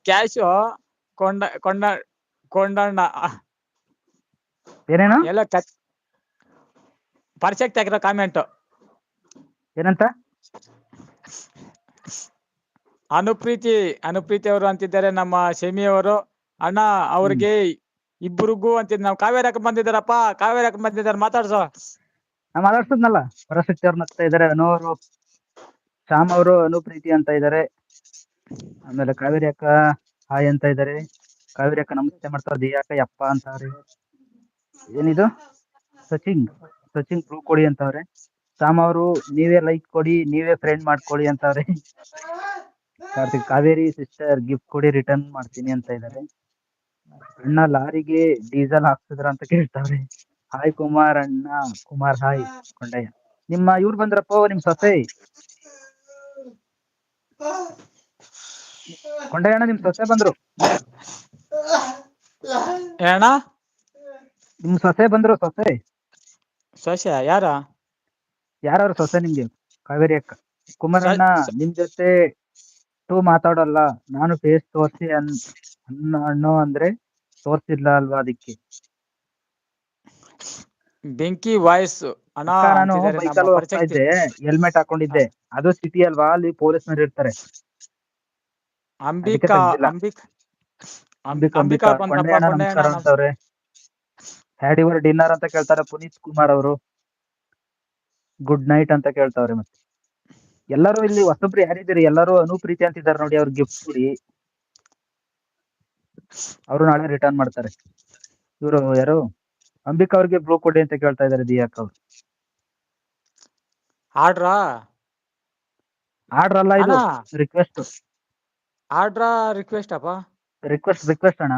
Cash ಕೊಂಡ ಕೊಂಡ ಕೊಂಡಣ್ಣ. ಏನೇನು? ಎಲ್ಲ ಕಚ್ ಪರ್ಸೆಕ್ಟ್ ಆಗಿರೋ ಕಾಮೆಂಟ್ ಏನಂತ? ಅನುಪ್ರೀತಿ ಅನುಪ್ರೀತಿ ಅವರು ಅಂತಿದ್ದಾರೆ ನಮ್ಮ ಶಮಿಯವರು ಅಣ್ಣ ಅವ್ರಿಗೆ ಇಬ್ಬರಿಗೂ ಅಂತಿದ್ ನಾವು ಕಾವೇರಿ ಹಾಕೊಂಡ್ ಬಂದಿದ್ದಾರಪ್ಪ ಕಾವೇರಿ ಹಾಕೊಂಡ್ ಬಂದಿದ್ದಾರೆ ಮಾತಾಡ್ಸೋ. ನಾ ಮಾತಾಡ್ಸದ್ನಲ್ಲ ಪರಶಕ್ತಿ ಅವ್ರು ನಗ್ತಾ ಇದಾರೆ ಅನು ಅವರು ಶ್ಯಾಮ್ ಅವರು ಅನುಪ್ರೀತಿ ಅಂತ ಇದಾರೆ ಆಮೇಲೆ ಕಾವೇರಿ ಅಕ್ಕ ಹಾಯ್ ಅಂತ ಇದಾರೆ. ಕಾವೇರಿ ಅಕ್ಕ ನಮಸ್ತೆ ಮಾಡ್ತಾರೆ ದಿಯಾ ಅಕ್ಕ, ಯಪ್ಪ ಅಂತಾರೆ ಏನಿದು? ಸಚಿನ್ ಸಚಿನ್ ಪ್ರೂವ್ ಕೊಡಿ ಅಂತವ್ರೆ. ಶ್ಯಾಮ್ ಅವರು, ನೀವೇ ಲೈಕ್ ಕೊಡಿ, ನೀವೇ ಫ್ರೆಂಡ್ ಮಾಡ್ಕೊಳ್ಳಿ ಅಂತಾರೆ ಕಾರ್ತಿಕ್, ಕಾವೇರಿ ಸಿಸ್ಟರ್ ಗಿಫ್ಟ್ ಕೊಡಿ ರಿಟರ್ನ್ ಮಾಡ್ತೀನಿ ಅಂತ ಇದಾರೆ. ಅಣ್ಣ ಲಾರಿಗೆ ಡೀಸೆಲ್ ಹಾಕ್ಸಿದ್ರ ಅಂತ ಕೇಳ್ತಾವ್ರೆ. ಹಾಯ್ ಕುಮಾರ್ ಅಣ್ಣ, ಕುಮಾರ್ ಹಾಯ್ ಕೊಂಡಯ್ಯ. ನಿಮ್ಮ ಇವ್ರು ಬಂದ್ರಪ್ಪ, ನಿಮ್ ಸೊಸೆ? ಕೊಂಡಯ್ಯ ಅಣ್ಣ ನಿಮ್ ಸೊಸೆ ಬಂದ್ರು? ಏಣ ನಿಮ್ ಸೊಸೆ ಬಂದ್ರು ಸೊಸೆ? ಸೊಸೆ ಯಾರ? ಯಾರು ಸೊಸೆ ನಿಮ್ಗೆ? ಕಾವೇರಿ ಅಕ್ಕ. ಕುಮಾರಣ್ಣ ನಿಮ್ ಜೊತೆ ಟೂ ಮಾತಾಡಲ್ಲ. ನಾನು ಫೇಸ್ ತೋರ್ಸಿ ಅನ್ ಅನ್ನ ಅಣ್ಣು ಅಂದ್ರೆ ತೋರ್ಸಿಲ್ಲ ಅಲ್ವಾ ಅದಕ್ಕೆ? ಬೆಂಕಿ ವಾಯ್ಸ್. ನಾನು ಹೋಗ್ತಾ ಇದ್ದೆ. ಹೆಲ್ಮೆಟ್ ಹಾಕೊಂಡಿದ್ದೆ. ಅದು ಸಿಟಿ ಅಲ್ವಾ? ಅಲ್ಲಿ ಪೊಲೀಸ್ನವ್ರು ಇರ್ತಾರೆ. ಅಂಬಿಕಾ ಹ್ಯಾಡ್ ಯುವರ್ ಡಿನ್ನರ್ ಅಂತ ಕೇಳ್ತಾರೆ ಪುನೀತ್ ಕುಮಾರ್ ಅವರು. ಗುಡ್ ನೈಟ್ ಅಂತ ಕೇಳ್ತಾವ್ರೆ ಮತ್ತೆ. ಎಲ್ಲರೂ ಇಲ್ಲಿ ಹೊಸಬ್ರು ಯಾರಿದ್ದೀರಿ? ಎಲ್ಲರೂ ಅನುಪ್ರೀತಿ ಅಂತಿದ್ದಾರೆ ನೋಡಿ ಅವ್ರ ಗಿಫ್ಟ್ ಕೊಡಿ. ಅವರು ನಾಳೆ ರಿಟರ್ನ್ ಮಾಡ್ತಾರೆ. ಇವರು ಯಾರು? ಅಂಬಿಕಾ ಅವ್ರಿಗೆ ಬ್ಲೂ ಕೊಡಿ ಅಂತ ಕೇಳ್ತಾ ಇದಾರೆ ದಿಯಾಕ್ ಅವ್ರು. ಆಡ್ರಾ? ಆಡ್ರಲ್ಲ ಅಲ್ಲ ಇದು ರಿಕ್ವೆಸ್ಟ್ ಆಡ್ರಾ ರಿಕ್ವೆಸ್ಟ್ ಅಪ್ಪ? ರಿಕ್ವೆಸ್ಟ್ ರಿಕ್ವೆಸ್ಟ್ ಅಣ್ಣ.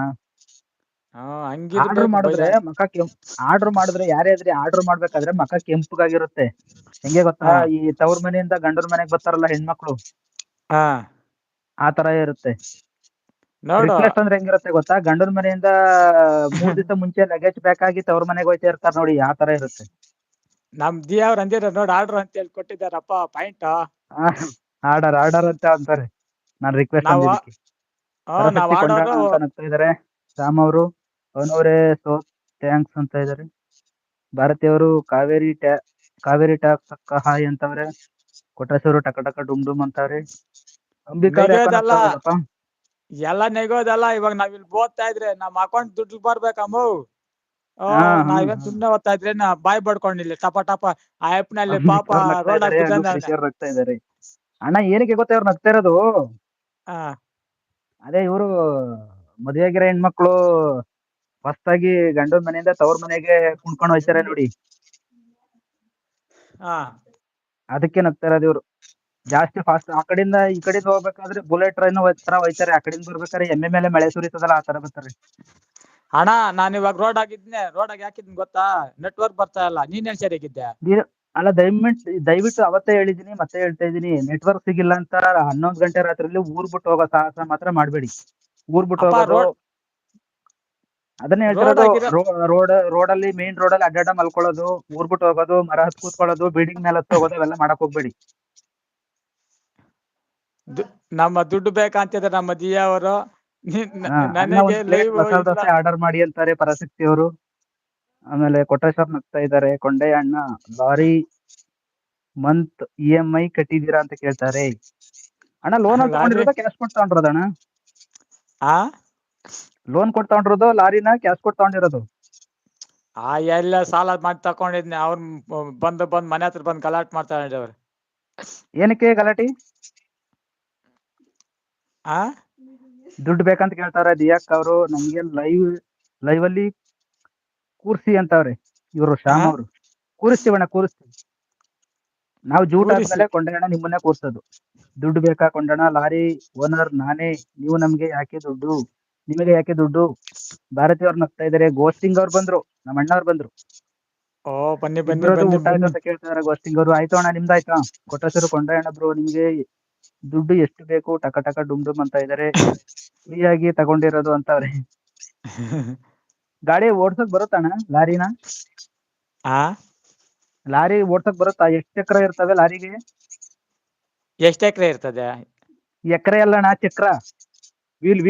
ಆರ್ಡರ್ ಮಾಡಿದ್ರೆ. ಮಕ ಕೆಂಪ್ ಆರ್ಡರ್ ಮಾಡಿದ್ರೆ ಯಾರೇ ಆದ್ರೆ ಆರ್ಡರ್ ಮಾಡ್ಬೇಕಾದ್ರೆ ಮಕ ಕೆಂಪಗಾಗಿರುತ್ತೆ. ಹೆಂಗೆ ಗೊತ್ತಾ. ಈ ತವ್ರ ಮನೆಯಿಂದ ಗಂಡನ ಮನೆಗ್ ಬರ್ತಾರಲ್ಲ ಹೆಣ್ಮಕ್ಳು? ಆ ತರ ಇರುತ್ತೆ. ನೋಡು. ರಿಕ್ವೆಸ್ಟ್ ಅಂದ್ರೆ ಹೆಂಗಿರುತ್ತೆ ಗೊತ್ತಾ? ಗಂಡನ ಮನೆಯಿಂದ ಮೂರ್ ದಿವಸ ಮುಂಚೆ ಲಗೇಜ್ ಬ್ಯಾಕ್ ಆಗಿ ತವ್ರ ಮನೆಗೆ ಹೋಯ್ತಾ ಇರ್ತಾರ ನೋಡಿ ಆ ತರ ಇರುತ್ತೆ. ನಮ್ ದಿಯಾ ಅವ್ರ ಅಂದಿರ ನೋಡಿ ಆರ್ಡರ್ ಅಂತ ಹೇಳಿ ಕೊಟ್ಟಿದ್ದಾರಪ್ಪ ಪಾಯಿಂಟ್ ಆರ್ಡರ್ ಆರ್ಡರ್ ಅಂತ ಅಂತಾರೆ. ನಾನ್ ರಿಕ್ವೆಸ್ಟ್ ನಾವು- ನಗ್ತಾ ಇದಾರೆ ರಾಮ್ ಅವರು ಅವನವರೇ ಸೋ ಥ್ಯಾಂಕ್ಸ್ ಅಂತ ಇದ್ದಾರೆ. ಭಾರತಿ ಅವರು ಕಾವೇರಿ ಟ್ಯಾ ಕಾವೇರಿ ಟ್ಯಾಕ್ ಅಕ್ಕ ಹಾಯ್ ಅಂತವ್ರೆ. ಕೊಟ್ರೇಶ್ವರು ಟಕ ಟಕ ಡುಮ್ ಡುಮ್ ಅಂತವ್ರೆ. ಅಂಬಿಕಾ. ಎಲ್ಲ ನೆಗೋದಲ್ಲ ಇವಾಗ ನಾವ್ ಇಲ್ಲಿ ಓದ್ತಾ ಇದ್ರೆ ನಮ್ ಅಕೌಂಟ್ ದುಡ್ಡು ಬರ್ಬೇಕಮ್ಮ ಓ ಹಾ, ಹಾ, ನಾವೇನ್ ಹಾ. ಸುಮ್ನೆ ಓದ್ತಾ ಇದ್ರೆ ನಾ ಬಾಯ್ ಬಡ್ಕೊಂಡಿಲ್ಲ ಟಪ ಟಪ ಆ ಆಪ್ನಲ್ಲಿ ಪಾಪ ರೋಡ್ ನಗ್ತಾ ಇದಾರೆ ಅಣ್ಣ ಏನಕ್ಕೆ ಗೊತ್ತಾ ಅವ್ರು ನಗ್ತಾ ಇರೋದು? ಅದೇ ಇವರು ಮದುವೆ ಆಗಿರೋ ಹೆಣ್ಮಕ್ಳು ಹೊಸ್ತಾಗಿ ಗಂಡನ ಮನೆಯಿಂದ ತವ್ರ ಮನೆಗೆ ಕುಣ್ಕೊಂಡು ಹೋಯ್ತಾರೆ ನೋಡಿ. ಆ, ಅದಕ್ಕೆ ನಗ್ತಾರ ಇವ್ರು. ಜಾಸ್ತಿ ಫಾಸ್ಟ್ ಆ ಕಡೆಯಿಂದ ಈ ಕಡೆಯಿಂದ ಹೋಗ್ಬೇಕಾದ್ರೆ ಬುಲೆಟ್ ಟ್ರೈನ್ ತರ ಹೋಯ್ತಾರೆ ಆ ಕಡೆಯಿಂದ ಬರ್ಬೇಕಾದ್ರೆ ಎಮ್ಮೆ ಮೇಲೆ ಮಳೆ ಸುರಿತದಲ್ಲ ಆ ತರ ಬರ್ತಾರೆ. ಅಣ್ಣ ನಾನ್ ಇವಾಗ ರೋಡ್ ಆಗಿದ್ನೆ ರೋಡ್ ಆಗಿ ಹಾಕಿದ್ನಿ ಗೊತ್ತಾ? ನೆಟ್ವರ್ಕ್ ಬರ್ತಾ ಇಲ್ಲ. ನೀನ್ ಸರಿಯಾಗಿದ್ದೆ? ಅಲ್ಲ ದಯವಿಟ್ಟು ದಯವಿಟ್ಟು ಅವತ್ತೇ ಹೇಳಿದೀನಿ ಮತ್ತೆ ಹೇಳ್ತಾ ಇದೀನಿ. ನೆಟ್ವರ್ಕ್ ಸಿಗಿಲ್ಲ ಅಂತ ಹನ್ನೊಂದು ಗಂಟೆ ರಾತ್ರಿಯಲ್ಲಿ ಊರ್ ಬಿಟ್ಟು ಹೋಗೋ ಸಾಹಸ ಮಾತ್ರ ಮಾಡ್ಬೇಡಿ. ಊರ್ ಬಿಟ್ಟು ಹೋಗೋದು ಅದನ್ನೇ ಹೇಳ್ತಿರೋದು ರೋಡ್ ರೋಡ್ ಅಲ್ಲಿ ಮೇನ್ ರೋಡ್ ಅಲ್ಲಿ ಅಡ್ಡಾಡ ಮಲ್ಕೊಳ್ಳೋದು ಊರ್ ಬಿಟ್ಟು ಹೋಗೋದು ಮರ ಹತ್ ಕೂತ್ಕೊಳ್ಳೋದು ಬಿಲ್ಡಿಂಗ್ ಮೇಲೆ ಹತ್ತು ಹೋಗೋದು ಅವೆಲ್ಲ ಮಾಡಕ್ ಹೋಗ್ಬೇಡಿ. ನಮ್ಮ ದುಡ್ಡು ಬೇಕಂತಿದ್ರೆ ನಮ್ಮ ಮಸಾಲ ಆರ್ಡರ್ ಮಾಡಿ ಅಂತಾರೆ ಪರಾಶಕ್ತಿ ಅವರು ಆಮೇಲೆ ಕೊಟ್ರೇಶ್ವರ್ ನಗ್ತಾ ಇದ್ದಾರೆ. ಕೊಂಡೆ ಅಣ್ಣ lorry month E M I ಕಟ್ಟಿದೀರಾ ಅಂತ ಕೇಳ್ತಾರೆ. ಅಣ್ಣ ಲೋನ್ ತಗೊಂಡಿರೋದ ಕ್ಯಾಶ್ ಕೊಟ್ಟು ತಗೊಂಡಿರೋದ ಅಣ್ಣ? ಆ? ಲೋನ್ ಕೊಟ್ಟು ತಗೊಂಡಿರೋದು ಲಾರಿನ ಕ್ಯಾಶ್ ಕೊಟ್ಟು ತಗೊಂಡಿರೋದು? ಆ ಎಲ್ಲ ಸಾಲ ಮಾಡಿ ತಕೊಂಡಿದ್ನಿ. ಅವ್ರ ಬಂದು ಬಂದು ಮನೆ ಹತ್ರ ಬಂದು ಗಲಾಟೆ ಮಾಡ್ತಾರೆ ಅವ್ರು. ಏನಕ್ಕೆ ಗಲಾಟಿ? ಆ? ದುಡ್ಡು ಬೇಕಂತ ಕೇಳ್ತಾರೆ. ದಿಯಾಕ್ ಅವರು ನಮ್ಗೆ ಲೈವ್ ಲೈವ್ ಅಲ್ಲಿ ಕೂರ್ಸಿ ಅಂತವ್ರಿ ಇವರು ಶ್ಯಾಮ್ ಅವ್ರು. ಕೂರಿಸ್ತೀವಣ್ಣ ಕೂರಿಸ್ತೀವಿ ನಾವು ಜೂಟ್. ಆದ್ಮೇಲೆ ಕೊಂಡಣ್ಣ ನಿಮ್ಮನ್ನೇ ಕೂರ್ಸೋದು. ದುಡ್ಡು ಬೇಕಾ ಕೊಂಡೋಣ ಲಾರಿ ಓನರ್ ನಾನೇ ನೀವು ನಮ್ಗೆ ಯಾಕೆ ದುಡ್ಡು? ನಿಮಗೆ ಯಾಕೆ ದುಡ್ಡು? ಭಾರತಿ ಅವ್ರು ನಗ್ತಾ ಇದಾರೆ ಗೋಸ್ಟಿಂಗ್ ಅವ್ರು ಬಂದ್ರು ನಮ್ಮ ಅಣ್ಣವ್ರು ಬಂದ್ರು. ಓ ಬನ್ನಿ ಬನ್ನಿ ಊಟ ಆಯ್ತು ಅಂತ ಕೇಳ್ತಿದಾರೆ ಗೋಸ್ಟಿಂಗ್ ಅವರು. ಆಯ್ತು ಅಣ್ಣ ನಿಮ್ದಾಯ್ತಾ ಕೊಟ್ಟಸರು ಕೊಂಡಯ್ಯಣ್ಣ ಬ್ರೋ ನಿಮ್ಗೆ ದುಡ್ಡು ಎಷ್ಟು ಬೇಕು? ಟಕ ಟಕ ಡುಮ್ ಡುಮ್ ಅಂತ ಇದಾರೆ. ಫ್ರೀಯಾಗಿ ತಗೊಂಡಿರೋದು ಅಂತವ್ರೆ. ಗಾಡಿ ಓಡ್ಸಕ್ ಬರುತ್ತಣ್ಣ ಲಾರಿನ? ಆ? ಲಾರಿ ಓಡ್ಸಕ್ ಬರುತ್ತಾ? ಎಷ್ಟ್ ಚಕ್ರ ಇರ್ತವೆ ಲಾರಿಗೆ? ಎಷ್ಟ್ ಎಕರೆ ಇರ್ತದೆ? ಎಕರೆ ಅಲ್ಲಣ್ಣ ಚಕ್ರ. ವೀಲ್